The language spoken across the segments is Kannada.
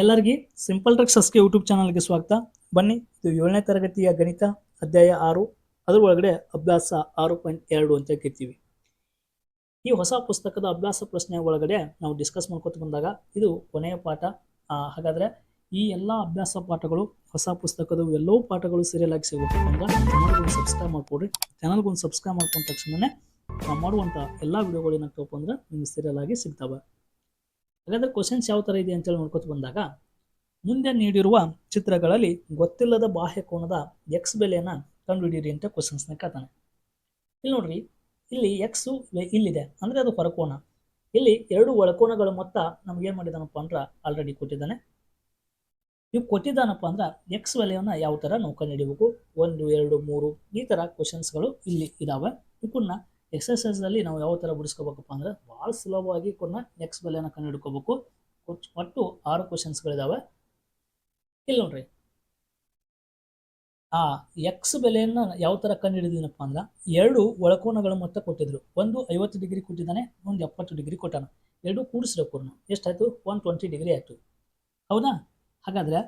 ಎಲ್ಲರಿಗೆ ಸಿಂಪಲ್ ಸಸ್ಕೆ ಯೂಟ್ಯೂಬ್ ಚಾನಲ್ಗೆ ಸ್ವಾಗತ. ಬನ್ನಿ, ಇದು ಏಳನೇ ತರಗತಿಯ ಗಣಿತ, ಅಧ್ಯಾಯ ಆರು. ಅದ್ರ ಒಳಗಡೆ ಅಭ್ಯಾಸ ಆರು ಪಾಯಿಂಟ್ ಎರಡು ಅಂತ ಕೇಳ್ತೀವಿ. ಈ ಹೊಸ ಪುಸ್ತಕದ ಅಭ್ಯಾಸ ಪ್ರಶ್ನೆ ಒಳಗಡೆ ನಾವು ಡಿಸ್ಕಸ್ ಮಾಡ್ಕೊತ ಬಂದಾಗ ಇದು ಕೊನೆಯ ಪಾಠ. ಹಾಗಾದರೆ ಈ ಎಲ್ಲ ಅಭ್ಯಾಸ ಪಾಠಗಳು, ಹೊಸ ಪುಸ್ತಕದ ಎಲ್ಲೋ ಪಾಠಗಳು ಸೀರಿಯಲ್ ಆಗಿ ಸಿಗಬೇಕು ಅಂದ್ರೆ ಚಾನಲ್ಗೊಂದು ಸಬ್ಸ್ಕ್ರೈಬ್ ಮಾಡ್ಕೊಡ್ರಿ. ಚಾನಲ್ಗೊಂದು ಸಬ್ಸ್ಕ್ರೈಬ್ ಮಾಡ್ಕೊಂಡ ತಕ್ಷಣನೇ ನಾವು ಮಾಡುವಂಥ ಎಲ್ಲ ವಿಡಿಯೋಗಳು ಏನಾಗ್ತವಪ್ಪ ಅಂದ್ರೆ ನಿಮ್ಗೆ ಸೀರಿಯಲ್ ಆಗಿ ಸಿಗ್ತವೆ. ಹಾಗಾದ್ರೆ ಕ್ವಶನ್ಸ್ ಯಾವ ಥರ ಇದೆ ಅಂತೇಳಿ ನೋಡ್ಕೊತ ಬಂದಾಗ, ಮುಂದೆ ನೀಡಿರುವ ಚಿತ್ರಗಳಲ್ಲಿ ಗೊತ್ತಿಲ್ಲದ ಬಾಹ್ಯ ಕೋನದ ಎಕ್ಸ್ ಬೆಲೆಯನ್ನ ಕಂಡುಹಿಡಿಯಿರಿ ಅಂತ ಕ್ವಶನ್ಸ್ನ ಕೇಳ್ತಾನೆ. ಇಲ್ಲಿ ನೋಡ್ರಿ, ಇಲ್ಲಿ ಎಕ್ಸ್ ಇಲ್ಲಿದೆ, ಅಂದ್ರೆ ಅದು ಹೊರಕೋನ. ಇಲ್ಲಿ ಎರಡು ಒಳಕೋನಗಳ ಮೊತ್ತ ನಮ್ಗೆ ಏನ್ ಮಾಡಿದಾನಪ್ಪ ಅಂದ್ರ ಆಲ್ರೆಡಿ ಕೊಟ್ಟಿದ್ದಾನೆ. ಇವು ಕೊಟ್ಟಿದ್ದಾನಪ್ಪ ಅಂದ್ರ ಎಕ್ಸ್ ಬೆಲೆಯನ್ನ ಯಾವ ತರ ನಾವು ಕಂಡುಹಿಡಿಬೇಕು ಒಂದು, ಎರಡು, ಮೂರು, ಈ ತರ ಕ್ವಶನ್ಸ್ಗಳು ಇಲ್ಲಿ ಇದಾವೆ. ಇವನ್ನ ಎಕ್ಸರ್ಸೈಸ್ ಅಲ್ಲಿ ನಾವು ಯಾವ ತರ ಬಿಡಿಸ್ಕೋಬೇಕಪ್ಪ ಅಂದ್ರೆ ಬಹಳ ಸುಲಭವಾಗಿ ಕೂಡ ಎಕ್ಸ್ ಬೆಲೆಯನ್ನು ಕಂಡು ಹಿಡ್ಕೋಬೇಕು ಒಟ್ಟು ಆರು ಕ್ವಶನ್ಸ್ಗಳಿದಾವೆ ಇಲ್ಲಿ ನೋಡ್ರಿ. ಆ ಎಕ್ಸ್ ಬೆಲೆಯನ್ನ ಯಾವ ತರ ಕಂಡುಹಿಡಿದಿನಪ್ಪ ಅಂದ್ರೆ ಎರಡು ಒಳಕೋನಗಳ ಮೊತ್ತ ಕೊಟ್ಟಿದ್ರು. ಒಂದು ಐವತ್ತು ಡಿಗ್ರಿ ಕೊಟ್ಟಿದ್ದಾನೆ, ಒಂದು ಎಪ್ಪತ್ತು ಡಿಗ್ರಿ ಕೊಟ್ಟಾನ. ಎರಡು ಕೂಡಿಸ್ಬೇಕು ಎಷ್ಟಾಯ್ತು? ಒನ್ ಟ್ವೆಂಟಿ ಡಿಗ್ರಿ ಆಯ್ತು. ಹೌದಾ? ಹಾಗಾದ್ರೆ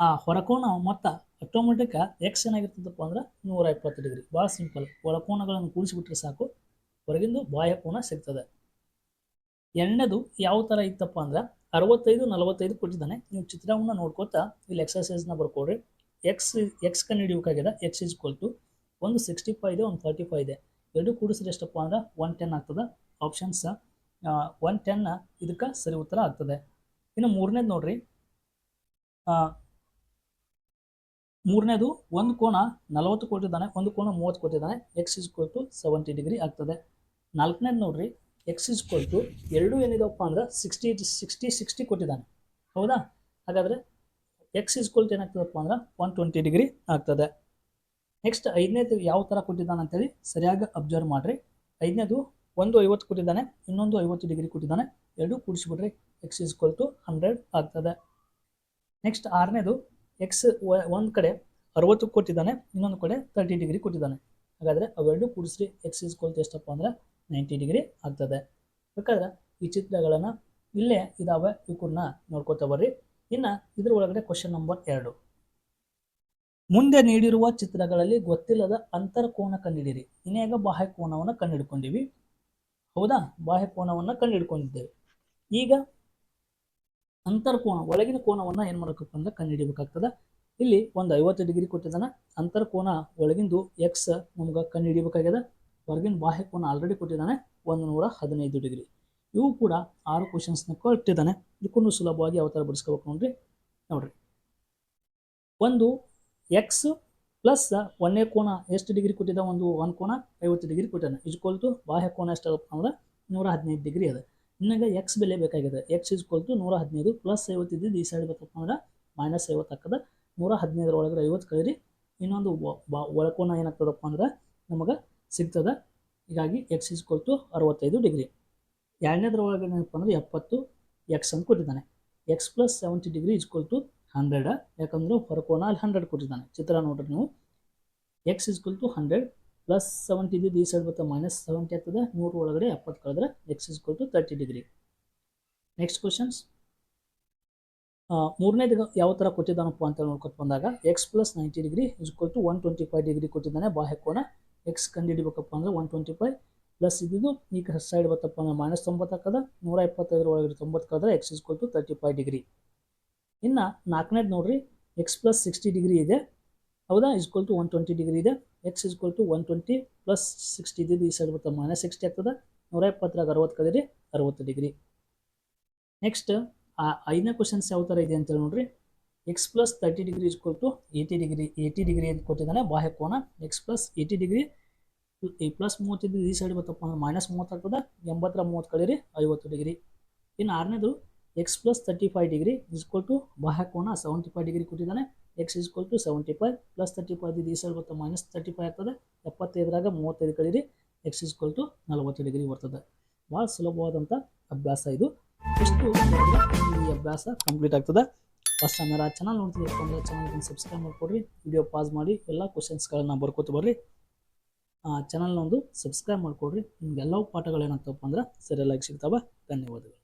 ಆ ಹೊರಕೋಣ ಮೊತ್ತ ಆಟೋಮೆಟಿಕ್ ಎಕ್ಸ್ ಏನಾಗಿರ್ತದಪ್ಪ ಅಂದ್ರೆ ನೂರ ಇಪ್ಪತ್ತು ಡಿಗ್ರಿ. ಭಾಳ ಸಿಂಪಲ್ ಒಳಕೋಣಗಳನ್ನು ಕೂಡಿಸಿಬಿಟ್ರೆ ಸಾಕು. ಹೊರಗಿಂದು ಬಾಹ್ಯ ಕೋನ ಸಿಗ್ತದೆ. ಎರಡನೇದು ಯಾವ ಥರ ಇತ್ತಪ್ಪ ಅಂದ್ರೆ ಅರವತ್ತೈದು, ನಲವತ್ತೈದು ಕೊಟ್ಟಿದ್ದಾನೆ. ನೀವು ಚಿತ್ರವನ್ನು ನೋಡ್ಕೋತಾ ಇಲ್ಲಿ ಎಕ್ಸರ್ಸೈಸ್ನ ಬರ್ಕೊಡ್ರಿ. ಎಕ್ಸ್ ಎಕ್ಸ್ ಕಂಡು ಹಿಡಿಯೋಕ್ಕಾಗಿದೆ ಎಕ್ಸ್ ಇಸ್ ಟು ಒಂದು ಸಿಕ್ಸ್ಟಿ ಫೈವ್ ಇದೆ, ಒಂದು ತರ್ಟಿ ಫೈವ್ ಇದೆ. ಎರಡು ಕೂಡಿಸಿದ್ರೆ ಎಷ್ಟಪ್ಪ ಅಂದ್ರೆ ಒನ್ ಟೆನ್ ಆಗ್ತದೆ. ಆಪ್ಷನ್ಸ್ ಒನ್ ಟೆನ್ ಇದಕ್ಕೆ ಸರಿ ಉತ್ತರ ಆಗ್ತದೆ. ಇನ್ನು ಮೂರನೇದು ನೋಡ್ರಿ. ಮೂರನೇದು, ಒಂದು ಕೋನ ನಲವತ್ತು ಕೊಟ್ಟಿದ್ದಾನೆ, ಒಂದು ಕೋನ ಮೂವತ್ತು ಕೊಟ್ಟಿದ್ದಾನೆ x is to seventy degree ಆಗ್ತದೆ. ನಾಲ್ಕನೇದು ನೋಡ್ರಿ ಎಕ್ಸ್ ಇಸ್ ಟು ಎರಡು ಏನಿದೆಪ್ಪ ಅಂದ್ರೆ ಸಿಕ್ಸ್ಟಿ ಸಿಕ್ಸ್ಟಿ ಸಿಕ್ಸ್ಟಿ ಕೊಟ್ಟಿದ್ದಾನೆ. ಹೌದಾ? ಹಾಗಾದರೆ ಎಕ್ಸ್ ಇಸ್ ಟು ಏನಾಗ್ತದಪ್ಪ ಅಂದ್ರೆ ಒನ್ ಟ್ವೆಂಟಿ ಡಿಗ್ರಿ ಆಗ್ತದೆ. ನೆಕ್ಸ್ಟ್ ಐದನೇದು ಯಾವ ಥರ ಕೊಟ್ಟಿದ್ದಾನೆ ಅಂತೇಳಿ ಸರಿಯಾಗಿ ಅಬ್ಸರ್ವ್ ಮಾಡಿರಿ. ಐದನೇದು, ಒಂದು ಐವತ್ತು ಕೊಟ್ಟಿದ್ದಾನೆ, ಇನ್ನೊಂದು ಐವತ್ತು ಡಿಗ್ರಿ ಕೊಟ್ಟಿದ್ದಾನೆ, ಎರಡು ಕೂಡಿಸಿಬಿಡ್ರಿ ಎಕ್ಸ್ ಇಸ್ ಟು ಹಂಡ್ರೆಡ್ ಆಗ್ತದೆ. ನೆಕ್ಸ್ಟ್ ಆರನೇದು ಎಕ್ಸ್ ಒಂದು ಕಡೆ ಅರವತ್ತು ಕೊಟ್ಟಿದ್ದಾನೆ, ಇನ್ನೊಂದು ಕಡೆ ತರ್ಟಿ ಡಿಗ್ರಿ ಕೊಟ್ಟಿದ್ದಾನೆ. ಹಾಗಾದರೆ ಅವೆರಡು ಕೂಡಿಸ್ರಿ ಎಕ್ಸ್ ಇಸ್ ಕೊಲ್ತು ಎಷ್ಟಪ್ಪ ಅಂದರೆ ನೈಂಟಿ ಡಿಗ್ರಿ ಆಗ್ತದೆ. ಬೇಕಾದ್ರೆ ಈ ಚಿತ್ರಗಳನ್ನು ಇಲ್ಲೇ ಇದಾವೆ ಇವನ್ನ ನೋಡ್ಕೊತಾ ಬರ್ರಿ. ಇನ್ನು ಇದ್ರ ಒಳಗಡೆ ಕ್ವಶನ್ ನಂಬರ್ ಎರಡು. ಮುಂದೆ ನೀಡಿರುವ ಚಿತ್ರಗಳಲ್ಲಿ ಗೊತ್ತಿಲ್ಲದ ಅಂತರಕೋನ ಕಂಡುಹಿಡಿರಿ ಇನ್ನೇಗ ಬಾಹ್ಯ ಕೋನವನ್ನು ಕಂಡುಹಿಡ್ಕೊಂಡಿವಿ ಹೌದಾ? ಬಾಹ್ಯ ಕೋನವನ್ನು ಕಂಡುಹಿಡ್ಕೊಂಡಿದ್ದೇವೆ ಈಗ ಅಂತರ್ಕೋನ ಒಳಗಿನ ಕೋನವನ್ನು ಏನು ಮಾಡಬೇಕಪ್ಪ ಅಂದ್ರೆ ಕಂಡುಹಿಡಿಬೇಕಾಗ್ತದೆ. ಇಲ್ಲಿ ಒಂದು ಐವತ್ತು ಡಿಗ್ರಿ ಕೊಟ್ಟಿದ್ದಾನೆ. ಅಂತರ್ಕೋನ ಒಳಗಿಂದು ಎಕ್ಸ್ ನಮ್ಗೆ ಕಂಡುಹಿಡಿಯಬೇಕಾಗ್ಯದ ಹೊರಗಿನ ಬಾಹ್ಯ ಕೋನ ಆಲ್ರೆಡಿ ಕೊಟ್ಟಿದ್ದಾನೆ. ಒಂದು ನೂರ ಹದಿನೈದು ಡಿಗ್ರಿ. ಇವು ಕೂಡ ಆರು ಕ್ವಶನ್ಸ್ನ ಕೊಟ್ಟಿದ್ದಾನೆ. ಇದಕ್ಕೂ ಸುಲಭವಾಗಿ ಯಾವ ಥರ ಬಿಡಿಸ್ಕೋಬೇಕು ನೋಡ್ರಿ. ನೋಡ್ರಿ. ಒಂದು ಎಕ್ಸ್ ಪ್ಲಸ್ ಒಂದೇ ಕೋನ ಎಷ್ಟು ಡಿಗ್ರಿ ಕೊಟ್ಟಿದ್ದ? ಒಂದು ಒಂದು ಕೋನ ಐವತ್ತು ಡಿಗ್ರಿ ಕೊಟ್ಟಿದ್ದಾನೆ. ಇಜ್ಕೊಳ್ತು ಬಾಹ್ಯ ಕೋನ ಎಷ್ಟಾಗಪ್ಪ ಅಂದ್ರೆ ನೂರ ಹದಿನೈದು ಡಿಗ್ರಿ ಅದ. ಇನ್ನೀಗ ಎಕ್ಸ್ ಬೆಲೆ ಬೇಕಾಗಿದೆ. ಎಕ್ಸ್ ಇಸ್ ಕೊಲ್ತು ನೂರ ಹದಿನೈದು ಪ್ಲಸ್ ಐವತ್ತು ಇದ್ದಿದ್ದು ಈ ಸೈಡ್ ಬೇಕಪ್ಪ ಮೈನಸ್ ಐವತ್ತು ಹಾಕದ ನೂರ ಹದಿನೈದರ ಒಳಗಡೆ ಐವತ್ತು ಕಳೀರಿ. ಇನ್ನೊಂದು ಒಳಕೋನ ಏನಾಗ್ತದಪ್ಪ ಅಂದ್ರೆ ನಮಗೆ ಸಿಗ್ತದೆ. ಹೀಗಾಗಿ ಎಕ್ಸ್ ಇಸ್ ಕೊಲ್ತು ಅರವತ್ತೈದು ಡಿಗ್ರಿ. ಎರಡನೇದ್ರ ಒಳಗಡೆ ಏನಪ್ಪ ಅಂದ್ರೆ ಎಪ್ಪತ್ತು ಎಕ್ಸ್ ಅಂತ ಕೊಟ್ಟಿದ್ದಾನೆ. X plus seventy degree is to hundred ಯಾಕಂದ್ರೆ ಹೊರಕೋನ ಅಲ್ಲಿ ಹಂಡ್ರೆಡ್ ಕೊಟ್ಟಿದ್ದಾನೆ. ಚಿತ್ರ ನೋಡ್ರಿ ನೀವು. X is to hundred plus seventy ಇದ್ದಿದ್ದು ಈ ಸೈಡ್ ಬರ್ತಾ ಮೈನಸ್ ಸೆವೆಂಟಿ ಆಗ್ತದೆ ನೂರು ಒಳಗಡೆ ಎಪ್ಪತ್ತು ಕಳೆದ್ರೆ ಎಕ್ಸ್ ಇಸ್ ಕೊಟ್ಟು ತರ್ಟಿ ಡಿಗ್ರಿ ನೆಕ್ಸ್ಟ್ ಕ್ವಶನ್ಸ್ ಮೂರನೇದು ಯಾವ ಥರ ಕೊಟ್ಟಿದ್ದಾನಪ್ಪ ಅಂತ ನೋಡ್ಕೊಟ್ಟು ಬಂದಾಗ x plus ninety degree is to one twenty five degree ಕೊಟ್ಟಿದ್ದಾನೆ, ಬಾಹ್ಯ ಕೋನ. ಎಕ್ಸ್ ಕಂಡುಹಿಡಿಬೇಕಪ್ಪ ಅಂದ್ರೆ ಒನ್ ಟ್ವೆಂಟಿ ಫೈವ್ ಪ್ಲಸ್ ಇದ್ದಿದ್ದು ಈಗ ಸೈಡ್ ಬರ್ತಪ್ಪ ಅಂದರೆ ಮೈನಸ್ ತೊಂಬತ್ತು ಹಾಕದ ನೂರ ಇಪ್ಪತ್ತೈದರ ಒಳಗಡೆ ತೊಂಬತ್ತು ಕಳೆದ್ರೆ ಎಕ್ಸ್ ಇಸ್ ಕೊಟ್ಟು ತರ್ಟಿ ಫೈವ್ ಡಿಗ್ರಿ ಇನ್ನು ನಾಲ್ಕನೇದು ನೋಡ್ರಿ ಎಕ್ಸ್ ಪ್ಲಸ್ ಸಿಕ್ಸ್ಟಿ ಡಿಗ್ರಿ ಇದೆ, ಹೌದಾ? Is equal to one twenty degree ಇದೆ. X is equal to one twenty plus sixty ಇದ್ದಿದ್ದು ಈ ಸೈಡ್ ಬರ್ತದೆ ಮೈನಸ್ ಸಿಕ್ಸ್ಟಿ ಆಗ್ತದೆ, ನೂರ ಇಪ್ಪತ್ತರಾಗ ಅರವತ್ತು ಕಳೀರಿ ಅರವತ್ತು ಡಿಗ್ರಿ ನೆಕ್ಸ್ಟ್ ಆ ಐದನೇ ಕ್ವಶನ್ಸ್ ಯಾವ ಥರ ಇದೆ ಅಂತೇಳಿ ನೋಡ್ರಿ. X plus thirty degree is equal to eighty degree eighty degree ಅಂತ ಕೊಟ್ಟಿದ್ದಾನೆ, ಬಾಹ್ಯ ಕೋಣ ಎಕ್ಸ್ ಪ್ಲಸ್ ಏಯ್ಟಿ ಡಿಗ್ರಿ ಈ ಪ್ಲಸ್ ಮೂವತ್ತಿದ್ದು ಈ ಸೈಡ್ ಬರ್ತಪ್ಪ ಅಂದ್ರೆ ಮೈನಸ್ ಮೂವತ್ತು ಆಗ್ತದೆ, ಎಂಬತ್ತರ ಮೂವತ್ತು ಕಳೀರಿ ಐವತ್ತು ಡಿಗ್ರಿ ಇನ್ನು ಆರನೇದು x plus thirty five degree is equal to ಬಾಹ್ಯಕೋನ seventy five degree ಕೊಟ್ಟಿದ್ದಾನೆ. X is equal to seventy five plus thirty five ಈ ಸೈಡ್ ಬರ್ತದೆ ಮೈನಸ್ ತರ್ಟಿ ಫೈವ್ ಆಗ್ತದೆ. ಎಪ್ಪತ್ತೈದರಾಗ ಮೂವತ್ತೈದು ಕಳೀರಿ. ಎಕ್ಸ್ ಇಸ್ಕೋಲ್ ಟು ನಲವತ್ತು ಡಿಗ್ರಿ ಬರ್ತದೆ. ಭಾಳ ಸುಲಭವಾದಂಥ ಅಭ್ಯಾಸ ಇದು. ಇಷ್ಟು ಈ ಅಭ್ಯಾಸ ಕಂಪ್ಲೀಟ್ ಆಗ್ತದೆ? ಫಸ್ಟ್ ಅಂದ್ರೆ ಚಾನಲ್ ನೋಡ್ತೀವಿ ಅಂದರೆ ಚಾನಲ್ಗೆ ಸಬ್ಸ್ಕ್ರೈಬ್ ಮಾಡಿಕೊಡ್ರಿ. ವಿಡಿಯೋ ಪಾಸ್ ಮಾಡಿ, ಎಲ್ಲ ಕ್ವಶನ್ಸ್ಗಳನ್ನ ಬರ್ಕೋತ ಬರ್ರಿ. ಚಾನಲ್ನ ಒಂದು ಸಬ್ಸ್ಕ್ರೈಬ್ ಮಾಡಿಕೊಡ್ರಿ. ನಿಮ್ಗೆ ಎಲ್ಲವೂ ಪಾಠಗಳೇನಾಗ್ತವಪ್ಪ ಅಂದ್ರೆ ಸರಿಯಲ್ಲಾಗಿ ಸಿಗ್ತಾವೆ. ಧನ್ಯವಾದಗಳು.